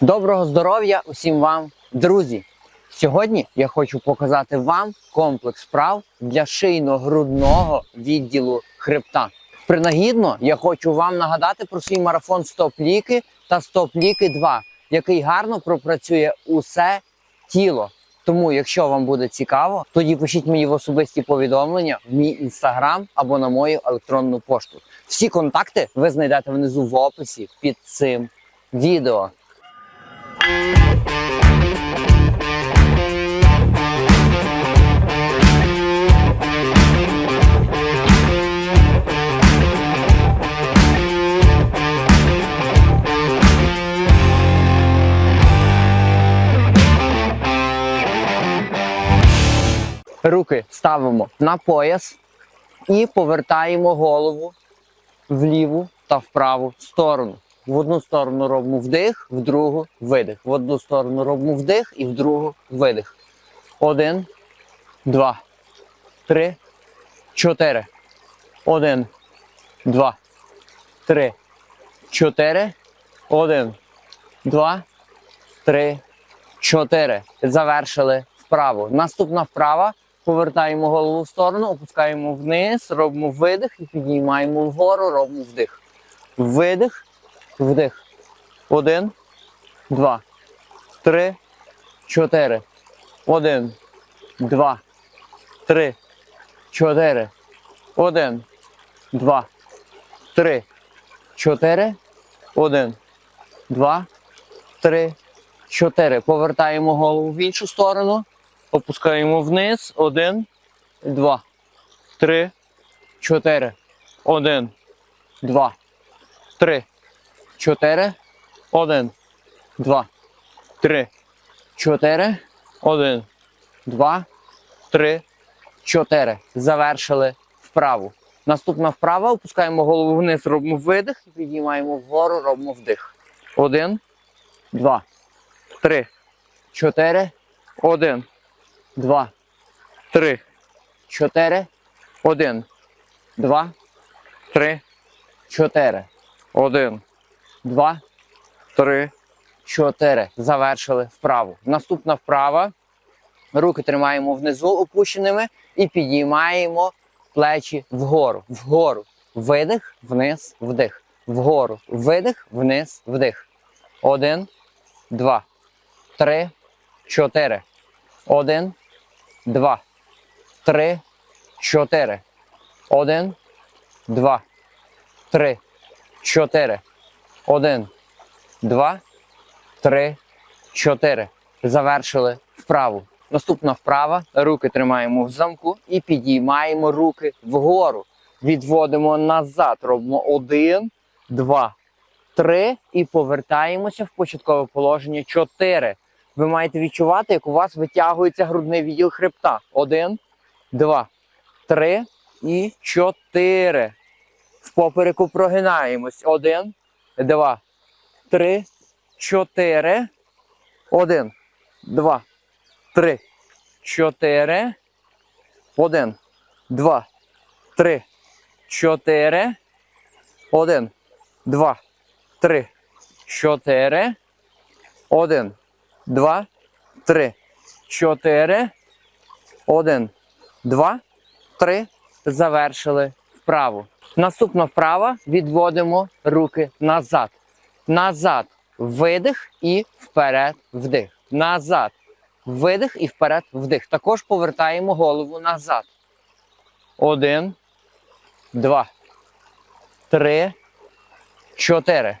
Доброго здоров'я усім вам, друзі! Сьогодні я хочу показати вам комплекс вправ для шийно-грудного відділу хребта. Принагідно, я хочу вам нагадати про свій марафон Стоп-ліки та Стоп-ліки 2, який гарно пропрацює усе тіло. Тому, якщо вам буде цікаво, тоді пишіть мені в особисті повідомлення в мій інстаграм або на мою електронну пошту. Всі контакти ви знайдете внизу в описі під цим відео. Руки ставимо на пояс і повертаємо голову в ліву та в праву сторону. В одну сторону робимо вдих, в другу видих. В одну сторону робимо вдих і в другу видих. Один, два, три, чотири. Один, два, три, чотири. Один, два, три, чотири. Завершили вправу. Наступна вправа. Повертаємо голову в сторону, опускаємо вниз, робимо видих і піднімаємо вгору, робимо вдих. Видих, вдих. Один, два, три, чотири. Один, два, три, чотири. Один, два, три, чотири. Один, два, три, чотири. Повертаємо голову в іншу сторону. Опускаємо вниз. Один, два, три, чотири. Один, два, три, чотири. Один, два, три, чотири. Один, два, три, чотири. Завершили вправу. Наступна вправа. Опускаємо голову вниз, робимо видих. І піднімаємо вгору, робимо вдих. Один, два, три, чотири. Один. Два, три, чотири, один, два, три, чотири, один, два, три, чотири. Завершили вправу. Наступна вправа. Руки тримаємо внизу опущеними і підіймаємо плечі вгору. Вгору. Видих, вниз, вдих. Вгору. Видих, вниз, вдих. Один, два, три, чотири. Один, два, три, чотири. Один, два, три, чотири. Один, два, три, чотири. Завершили вправу. Наступна вправа. Руки тримаємо в замку і підіймаємо руки вгору. Відводимо назад. Робимо один, два, три і повертаємося в початкове положення. Чотири. Ви маєте відчувати, як у вас витягується грудний відділ хребта. Один, два, три і чотири. В попереку прогинаємось. Один, два, три, чотири. Один, два, три, чотири. Один, два, три, чотири. Один, два, три, чотири. Один, два, три, чотири. Один, два, три. Завершили вправу. Наступна вправа. Відводимо руки назад. Назад. Видих і вперед вдих. Назад. Видих і вперед вдих. Також повертаємо голову назад. Один, два, три, чотири.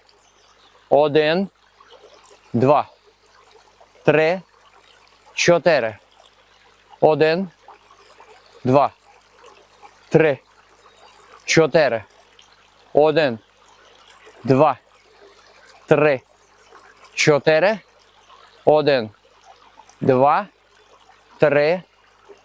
Один, два, три, чотири. Один, два, три, чотири. Один, два, три, чотири. Один, два, три,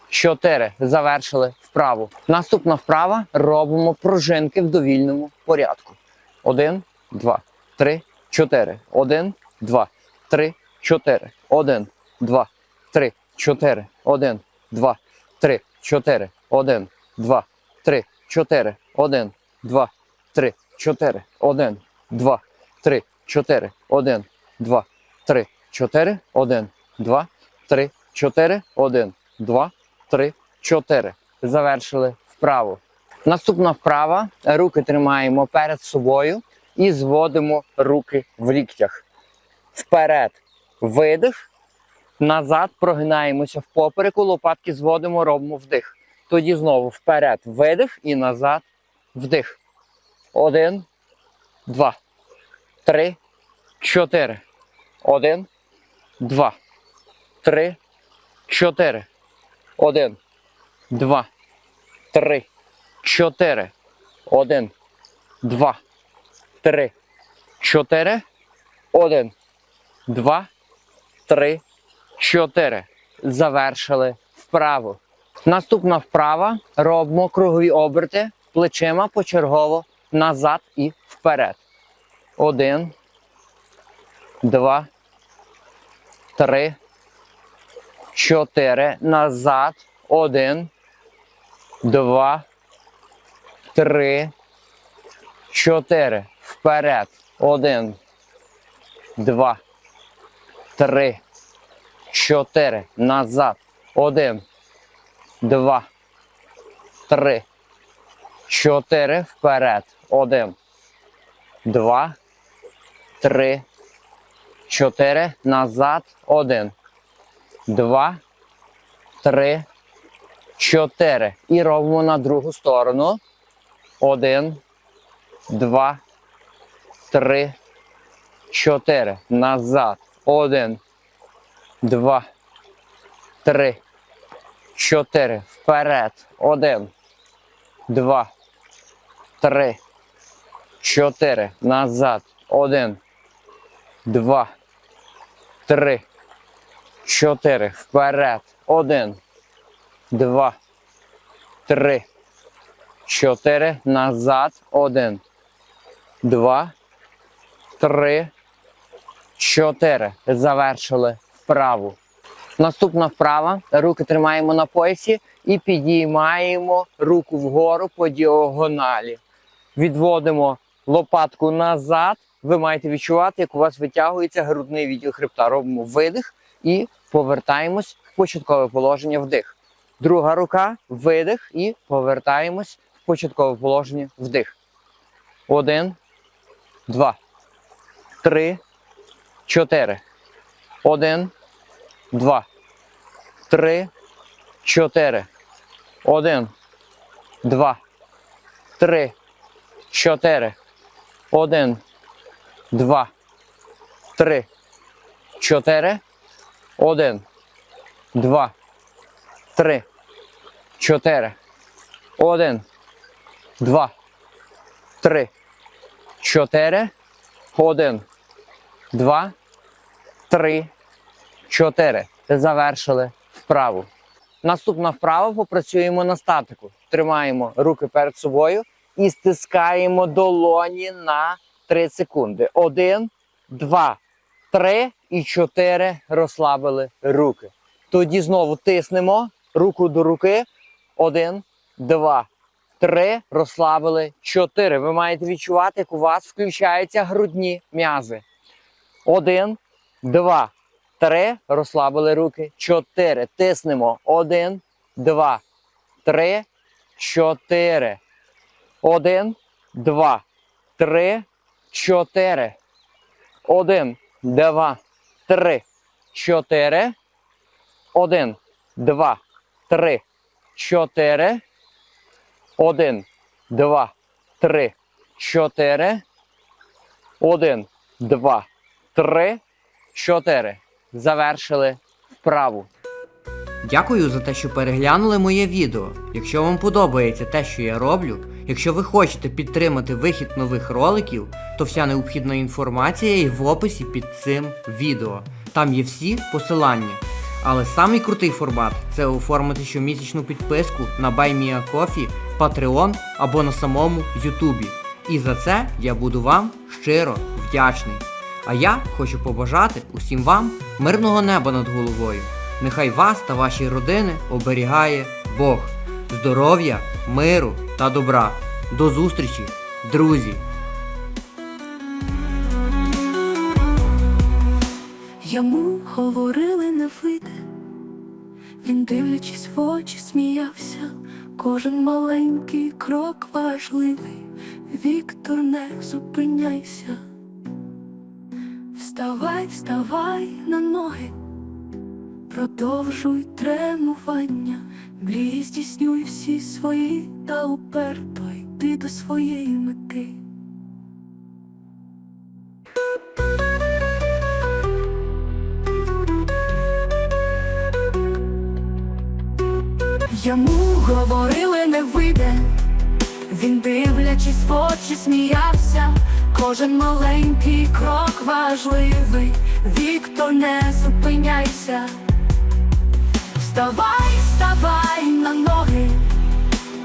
чотири. Завершили вправу. Наступна вправа робимо пружинки в довільному порядку. Один, два, три, чотири. Один, два, три, чотири. Один, два, три, чотири. Один, два, три, чотири. Один, два, три, чотири. Один, два, три, чотири. Один, два, три, чотири. Один, два, три, чотири, один, два, три, чотири, один, два, три, чотири. Завершили вправу. Наступна вправа. Руки тримаємо перед собою і зводимо руки в ліктях. Вперед. Видих. Назад прогинаємося в попереку, лопатки зводимо, робимо вдих. Тоді знову вперед. Видих і назад. Вдих. Один, два, три, чотири. Один, два, три, чотири. Один, два, три, чотири. Один, два, три, чотири. Один, два, три, чотири. Завершили вправу. Наступна вправа. Робимо кругові оберти плечима почергово назад і вперед. Один, два, три, чотири. Назад. Один, два, три, чотири. Вперед. Один, два, три, чотири. Назад. Один, два, три, чотири. Вперед. Один, два, три, чотири. Назад. Один, два, три, чотири. І робимо на другу сторону. Один, два, три, чотири. Назад. Один, два, три, чотири. Вперед. Один, два, три, чотири. Назад. Один, два, три, чотири. Вперед. Один, два, три, чотири. Назад. Один, два, три, чотири. Завершили вправу. Наступна вправа. Руки тримаємо на поясі і підіймаємо руку вгору по діагоналі. Відводимо лопатку назад. Ви маєте відчувати, як у вас витягується грудний відділ хребта. Робимо видих і повертаємось в початкове положення вдих. Друга рука видих і повертаємось в початкове положення вдих. Один, два, три, чотири. Один, два, три, чотири. Один, два, три, чотири. Один, два, три, чотири. Один, два, три, чотири. Один, два, три, чотири. Один, два, три, чотири. Завершили вправу. Наступна вправа попрацюємо на статику. Тримаємо руки перед собою і стискаємо долоні на 3 секунди. Один, два, три і чотири. Розслабили руки. Тоді знову тиснемо руку до руки. Один, два, три. Розслабили чотири. Ви маєте відчувати, як у вас включаються грудні м'язи. Один, два, три. Розслабили руки. Чотири. Тиснемо. Один, два, три, чотири. Один, два, три, чотири. Один, два, три, чотири. Один, два, три, чотири. Один, два, три, чотири. Один, два, три, чотири. Завершили вправу. Дякую за те, що переглянули моє відео. Якщо вам подобається те, що я роблю, якщо ви хочете підтримати вихід нових роликів, то вся необхідна інформація є в описі під цим відео. Там є всі посилання. Але самий крутий формат це оформити щомісячну підписку на BuyMeACoffee, Patreon або на самому Ютубі. І за це я буду вам щиро вдячний. А я хочу побажати усім вам мирного неба над головою. Нехай вас та ваші родини оберігає Бог, здоров'я, миру та добра. До зустрічі, друзі! Йому говорили не вийде, він, дивлячись в очі, сміявся. Кожен маленький крок важливий. Віктор, не зупиняйся. Вставай, вставай на ноги, продовжуй тренування, мрії здійснюй всі свої та уперто йди до своєї мети. Йому говорили не вийде, він дивлячись в очі сміявся, кожен маленький крок важливий, Віктор, не зупиняйся, Вставай, вставай на ноги,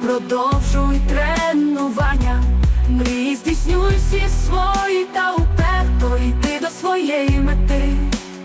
продовжуй тренування, мрій здійснюй всі свої та уперто йти до своєї мети.